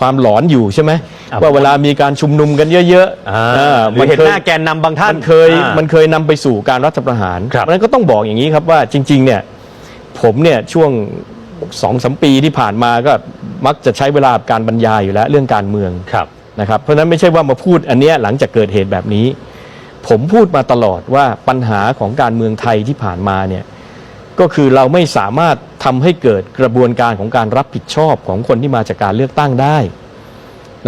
ความหลอนอยู่ใช่ไหมอะ ว่าเวลามีการชุมนุมกันเยอะอ่าเออหรือเห็นคย หน้าแกนนำบางท่าน มันเคยอ่ามันเคยนำไปสู่การรัฐประหารครับ เพราะฉะนั้นก็ต้องบอกอย่างนี้ครับว่าจริงๆเนี่ยผมเนี่ยช่วงสองสมปีที่ผ่านมาก็มักจะใช้เวลากับการบรรยายอยู่แล้วเรื่องการเมืองครับ นะครับเพราะฉะนั้นไม่ใช่ว่ามาพูดอันเนี้ยหลังจากเกิดเหตุแบบนี้ ผมพูดมาตลอดว่าปัญหาของการเมืองไทยที่ผ่านมาเนี่ยก็คือเราไม่สามารถ ทำให้เกิดกระบวนการของการรับผิดชอบของคนที่มาจากการเลือกตั้งได้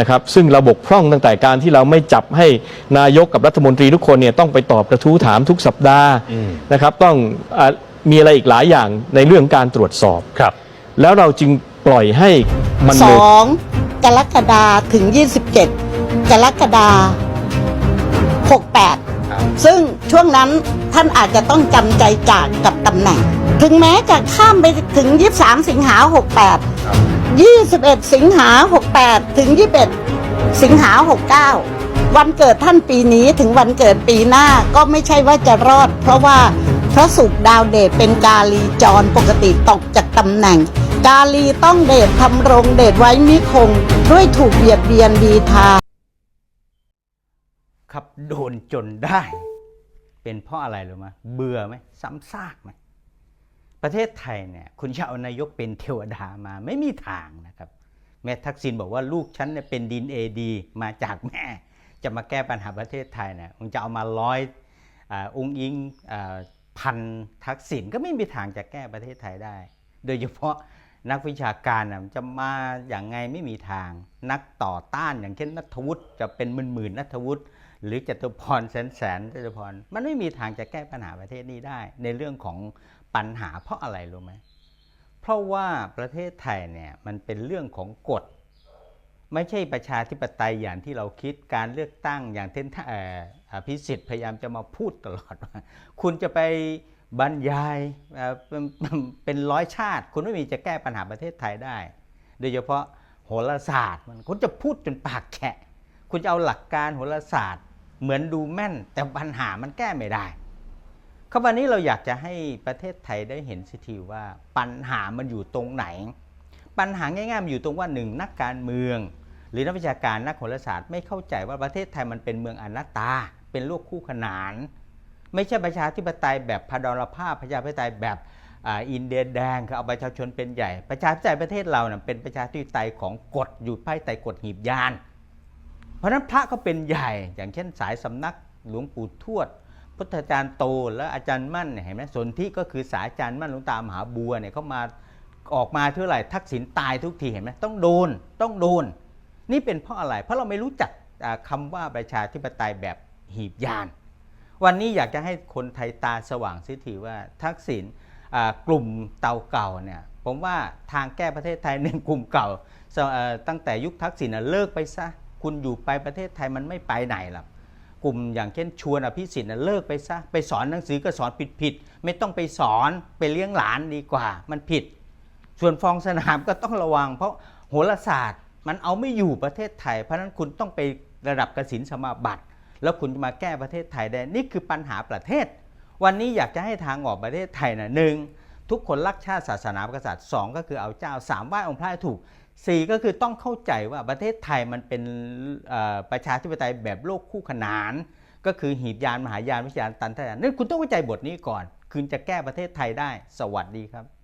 นะครับซึ่งเราบกพร่องตั้งแต่การที่เราไม่จับให้นายกกับรัฐมนตรีทุกคนเนี่ยต้องไปตอบกระทู้ถามทุกสัปดาห์อืมนะครับต้องอามีอะไรอีกหลายอย่างในเรื่องการตรวจสอบครับ แล้วเราจึงปล่อยให้มันสเลยองกรกฎาถึง 27 กรกฎา68 ซึ่งช่วงนั้น ท่านอาจจะต้องจำใจจากกับตำแหน่ง ถึงแม้จะข้ามไปถึง 23 สิงหา 68 21 สิงหา 68 ถึง 21 สิงหา 69 วันเกิดท่านปีนี้ถึงวันเกิดปีหน้าก็ไม่ใช่ว่าจะรอด เพราะว่าพระศุกดาวเดชเป็นกาลีจรปกติตกจากตำแหน่ง กาลีต้องเดชทำรงเดชไว้มิคง ด้วยถูกเบียดเบียนดีทา ครับโดนจนได้ เป็นเพราะอะไรหรู้ไหมเบื่อไหมซ้ำซากไหมประเทศไทยเนี่ยคุณจะเอานายกเป็นเทวดามาไม่มีทางนะครับ แม่ทักษิณบอกว่าลูกฉันเนี่ยเป็นดินเอดีมาจากแม่ จะมาแก้ปัญหาประเทศไทยเนี่ยคงจะเอามาร้อยอองค์อิงอพันทักษิณก็ไม่มีทางจะแก้ประเทศไทยได้ โดยเฉพาะนักวิชาการน่ะจะมาอย่างไงไม่มีทาง นักต่อต้านอย่างเช่นนัทวุฒิจะเป็นหมื่นๆนัทวุฒิ หรือจตุพรแสนแสนจตุพรมันไม่มีทางจะแก้ปัญหาประเทศนี้ได้ ในเรื่องของปัญหาเพราะอะไรรู้ไหมเพราะว่าประเทศไทยเนี่ยมันเป็นเรื่องของกฎ ไม่ใช่ประชาธิปไตยอย่างที่เราคิดการเลือกตั้งอย่างเช่นถ้าเอ่ออภิสิทธิ์พยายามจะมาพูดตลอดว่าคุณจะไปบรรยายเป็นเป็นร้อยชาติ คุณไม่มีจะแก้ปัญหาประเทศไทยได้ โดยเฉพาะโหราศาสตร์มันคุณจะพูดจนปากแฉะคุณจะเอาหลักการโหราศาสตร์ เหมือนดูแม่นแต่ปัญหามันแก้ไม่ได้ครับวันนี้เราอยากจะให้ประเทศไทยได้เห็นสิทีว่าปัญหามันอยู่ตรงไหน ปัญหาง่ายๆมันอยู่ตรงว่าหนึ่งนักการเมือง หรือนักวิชาการนักโหราศาสตร์ไม่เข้าใจว่าประเทศไทยมันเป็นเมืองอนัตตา เป็นโลกคู่ขนาน ไม่ใช่ประชาธิปไตยแบบพดรภาพประชาธิปไตยแบบอินเดียแดงคือเอาประชาชนเป็นใหญ่ ประชาธิปไตยประเทศเราเน่ยเป็นประชาธิปไตยของกฎอยู่ภายใต้กฎหีบยาน ราะฉะนั้นพระก็เป็นใหญ่ อย่างเช่นสายสำนักหลวงปู่ทวด พุทธาจารย์โตและอาจารย์มั่นเห็นไหมสนที่ก็คือสายอาจารย์มั่นหลวงตามหาบัวเนี่ยเขามาออกมาเท่าไหร่ทักษิณตายทุกทีเห็นไหมต้องโดนต้องโดน นี่เป็นเพราะอะไร เพราะเราไม่รู้จักคำาว่าประชาธิปไตยแบบหีบยาน วันนี้อยากจะให้คนไทยตาสว่างสิทีว่าทักษิณกลุ่มเตาเก่าเนี่ยผมว่าทางแก้ประเทศไทยหนึ่งกลุ่มเก่าตั้งแต่ยุคทักษิณเลิกไปซะ คุณอยู่ไปประเทศไทยมันไม่ไปไหนหรอกกลุ่มอย่างเช่นชวนอภิสิทธิ์เลิกไปซะไปสอนหนังสือก็สอนผิดๆไม่ต้องไปสอนไปเลี้ยงหลานดีกว่า มันผิด ส่วนฟองสนามก็ต้องระวัง เพราะโหราศาสตร์มันเอาไม่อยู่ประเทศไทย เพราะนั้นคุณต้องไประดับกสินสมาบัติ แล้วคุณจะมาแก้ประเทศไทยได้นี่คือปัญหาประเทศ วันนี้อยากจะให้ทางออกประเทศไทยนะหนึ่งทุกคนรักชาติศาสนาพระกษัตริย์สองก็คือเอาเจ้าสามไหว้องค์พระถูก สี่ก็คือต้องเข้าใจว่าประเทศไทยมันเป็นประชาธิปไตยแบบโลกคู่ขนาน ก็คือหีบยานมหายานวิชยานตันทยานนั่นคุณต้องเข้าใจบทนี้ก่อน คุณจะแก้ประเทศไทยได้ สวัสดีครับ